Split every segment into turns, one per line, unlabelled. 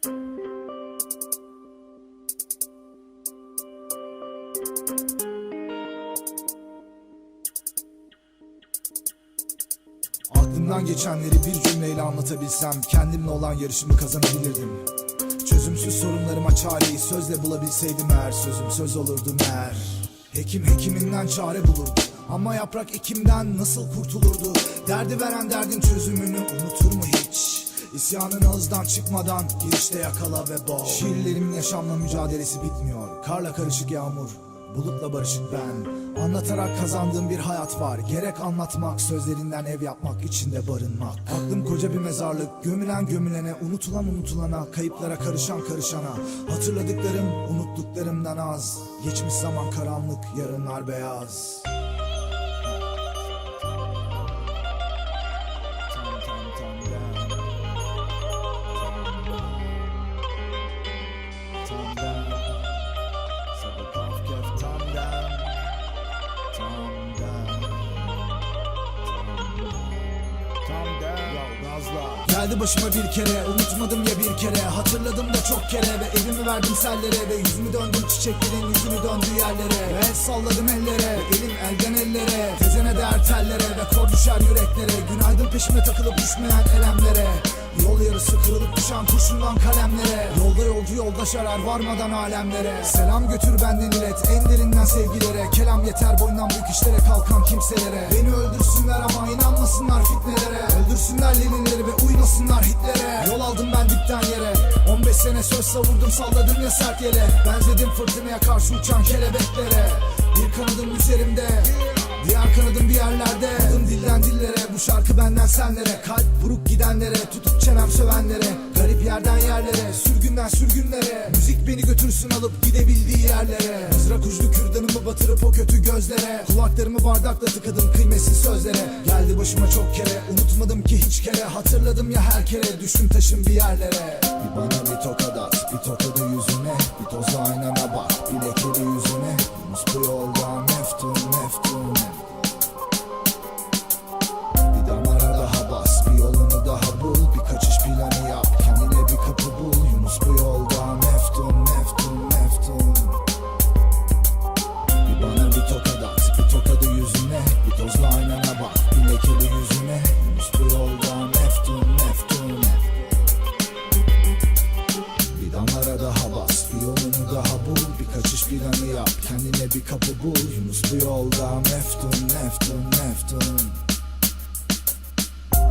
Aklımdan geçenleri bir cümleyle anlatabilsem Kendimle olan yarışımı kazanabilirdim. Çözümsüz sorunlarıma çareyi sözle bulabilseydim eğer Sözüm söz olurdu meğer Hekim hekiminden çare bulurdu Ama yaprak ekimden nasıl kurtulurdu? Derdi veren derdin çözümünü unutur mu hiç? İsyanın ağızdan çıkmadan girişte yakala ve boğ. Şiirlerimin yaşamla mücadelesi bitmiyor. Karla karışık yağmur Bulutla barışık ben. Anlatarak kazandığım bir hayat var. Gerek anlatmak sözlerinden ev yapmak içinde barınmak. Aklım koca bir mezarlık. Gömülen gömülene unutulan unutulana Kayıplara karışan karışana. Hatırladıklarım unuttuklarımdan az. Geçmiş zaman karanlık yarınlar beyaz Geldi başıma bir kere unutmadım ya bir kere. Hatırladım da çok kere ve evimi verdim sellere Ve yüzümü döndüm çiçeklerin yüzünü döndüğü yerlere. Ve el salladım ellere ve elim elden ellere Tezene değer tellere ve kor düşer yüreklere Günaydın peşime takılıp düşmeyen elemlere. Yol yarısı kırılıp düşen kurşundan kalemlere. Yolda yolcu yoldaş arar varmadan alemlere. Selam götür benden ilet en derinden sevgilere. Kelam yeter boyundan büyük işlere kalkan kimselere. Beni öldürsünler ama inanmasınlar fitnelere. Öldürsünler lelileri ve uymasınlar hitlere. Yol aldım ben dipten yere. 15 sene söz savurdum salladım ya sert yere. Benzedim fırtınaya karşı uçan kelebeklere. Bir kanadım üzerimde Benden senlere Kalp buruk gidenlere Tutup çenem sövenlere Garip yerden yerlere Sürgünden sürgünlere Müzik beni götürsün alıp gidebildiği yerlere. Mızrak uçlu kürdanımı batırıp o kötü gözlere Kulaklarımı bardakla tıkadım kıymetsiz sözlere. Geldi başıma çok kere Unutmadım ki hiç kere Hatırladım ya her kere Düştüm taşım bir yerlere. Bir bana bir tokat bir kapı bul. Yunus bu yolda meftun meftun meftun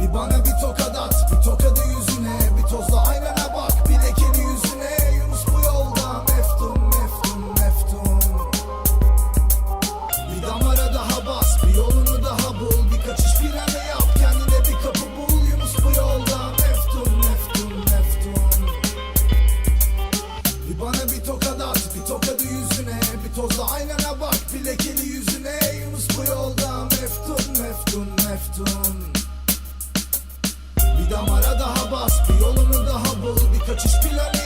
bir bana bir tokat at Bir tokadı yüzüne. Bir tozla aynana bak Bir lekeli yüzüne. Yunus bu yolda Meftun meftun meftun Bir damara daha bas Bir yolunu daha bul. Bir kaçış planı yap Kendine bir kapı bul. Yunus bu yolda Meftun meftun meftun Bir bana bir tokat meftun bir damara daha bas Bir yolunu daha bul. Bir kaçış planı